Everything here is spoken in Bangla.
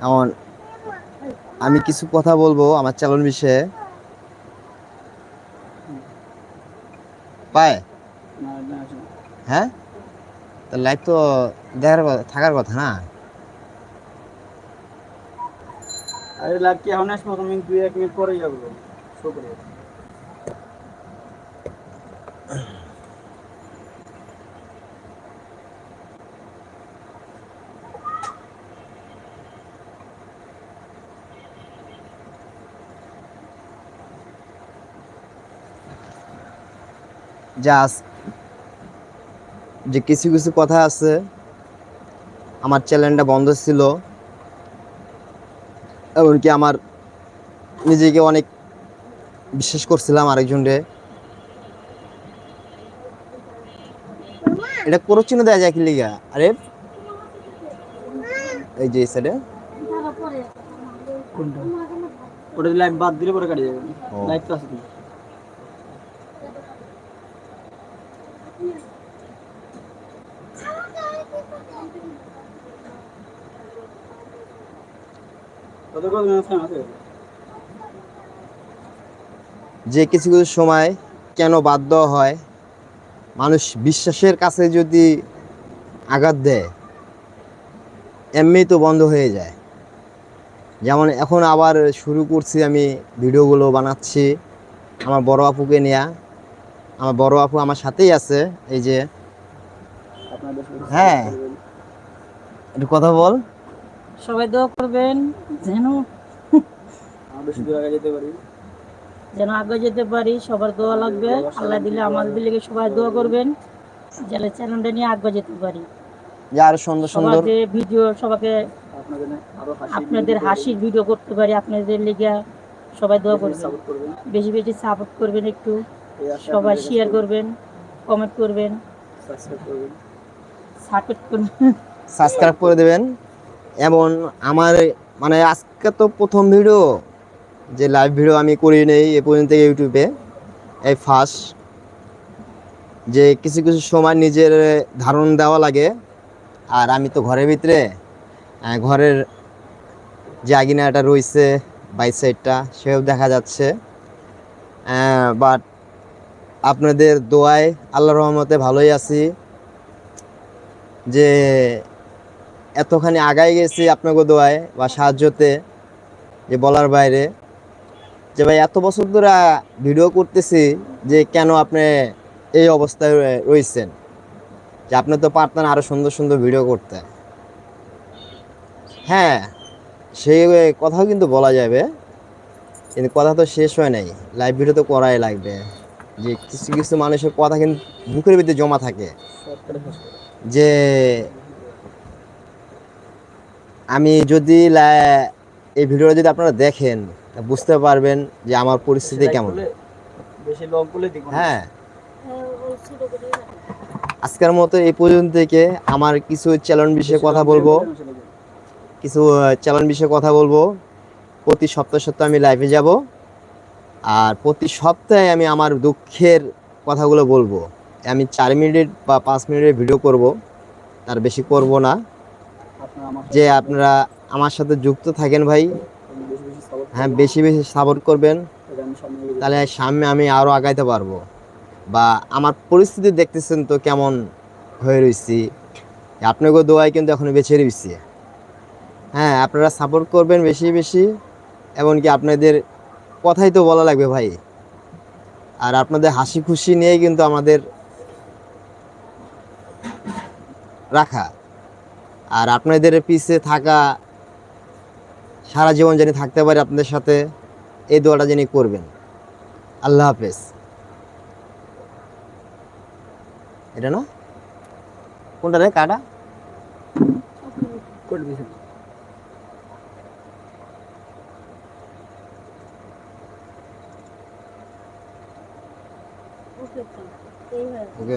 এমন আমি কিছু কথা বলব আমার চ্যানেল বিষয়ে। পায়। হ্যাঁ? তো লাইফ তো দেখার কথা- থাকার কথা না? আরে লাগ কি এখন আসব? তুমি দুই এক মিনিট পরে যাব। শো জাস্ট যে কিছু কিছু কথা আছে আমার চ্যানেলটা বন্ধ ছিল এমনকি আমার নিজেকে অনেক বিশ্বাস করছিলাম আরেকজনরে এটা কোনো চিহ্ন দেওয়া যায় কি লিগা? আরে এই যে সাইডে ওটা লাইভ বাদ দিলে পরে কাটে যাবে। লাইভ তো আছে তো। কত কত মিনিট টাইম আছে যে কিছু কিছু সময় কেন বাধ্য হয়, মানুষ বিশ্বাসের কাছে যদি আঘাত দেয় এমনি তো বন্ধ হয়ে যায় যেমন এখন আবার শুরু করছি আমি ভিডিওগুলো বানাচ্ছি আমার বড় আপুকে নেয়া আমার বড় আপু আমার সাথেই আছে, এই যে হ্যাঁ। একটু কথা বল। সবাই দোয়া করবেন যেন যেন আগে যেতে পারি সবার দোয়া লাগবে। আল্লাহ দিলে আমাদের দিলে সবাই দোয়া করবেন। যেন চ্যানেলটা নিয়ে আগে যেতে পারি। আরও সুন্দর সুন্দর ভিডিও সবাইকে আপনাদের হাসির ভিডিও করতে পারি আপনাদের লিগে সবাই দোয়া করবেন। বেশি বেশি সাপোর্ট করবেন একটু। সবাই শেয়ার করবেন কমেন্ট করবেন। সাবস্ক্রাইব করবেন। সাপোর্ট করবেন। সাবস্ক্রাইব করে দেবেন এমন আমার মানে আজকে তো প্রথম ভিডিও যে লাইভ ভিডিও আমি করি নেই এ পর্যন্ত ইউটিউবে, এই ফার্স্ট যে কিছু কিছু সময় নিজের ধারণ দেওয়া লাগে, আর আমি তো ঘরের ভিতরে ঘরের যে আগিনাটা রয়েছে বাই সাইডটা সেও দেখা যাচ্ছে। বাট আপনাদের দোয়ায় আল্লাহ রহমতে ভালোই আছি, যে এতখানি আগাই গেছি আপনাকে দোয়ায় বা সাহায্যতে যে বলার বাইরে, যে ভাই এত বছর ধরে ভিডিও করতেছি যে কেন আপনি এই অবস্থায় রয়েছেন? যে আপনি তো পারতেন আরও সুন্দর সুন্দর ভিডিও করতে। হ্যাঁ সেই কথাও কিন্তু বলা যাবে, কিন্তু কথা তো শেষ হয় নাই। লাইভ ভিডিও তো করাই লাগবে। যে কিছু কিছু মানুষের কথা কিন্তু বুকের ভিতরে জমা থাকে। যে আমি যদি লা- এই ভিডিওটা যদি আপনারা দেখেন তা বুঝতে পারবেন যে আমার পরিস্থিতি কেমন। বেশি লং করলে হ্যাঁ। আজকের মতো এই পর্যন্ত থেকে আমার কিছু চ্যালেঞ্জ বিষয়ে কথা বলব। কিছু চ্যালেঞ্জ বিষয়ে কথা বলব। প্রতি সপ্তাহ সপ্তাহে আমি লাইভে যাব। আর প্রতি সপ্তাহে আমি আমার দুঃখের কথাগুলো বলব। আমি চার মিনিট বা পাঁচ মিনিটের ভিডিও করব। তার বেশি করব না। যে আপনারা আমার সাথে যুক্ত থাকেন ভাই। হ্যাঁ বেশি বেশি সাপোর্ট করবেন। তাহলে সামনে আমি আরও আগাইতে পারব। বা আমার পরিস্থিতি দেখতেছেন তো কেমন হয়ে রয়েছি আপনাকে দোয়াই কিন্তু এখনও বেছে রয়েছি হ্যাঁ আপনারা সাপোর্ট করবেন বেশি বেশি। এমনকি আপনাদের কথাই তো বলা লাগবে ভাই। আর আপনাদের হাসি খুশি নিয়ে কিন্তু আমাদের রাখা। আর আপনাদের পিছে থাকা সারা জীবন জানি থাকতে পারে আপনাদের সাথে এই দোয়াটা যিনি করবেন। আল্লাহ হাফেজ। এটা না? কোনটা রে কাটা? ওকে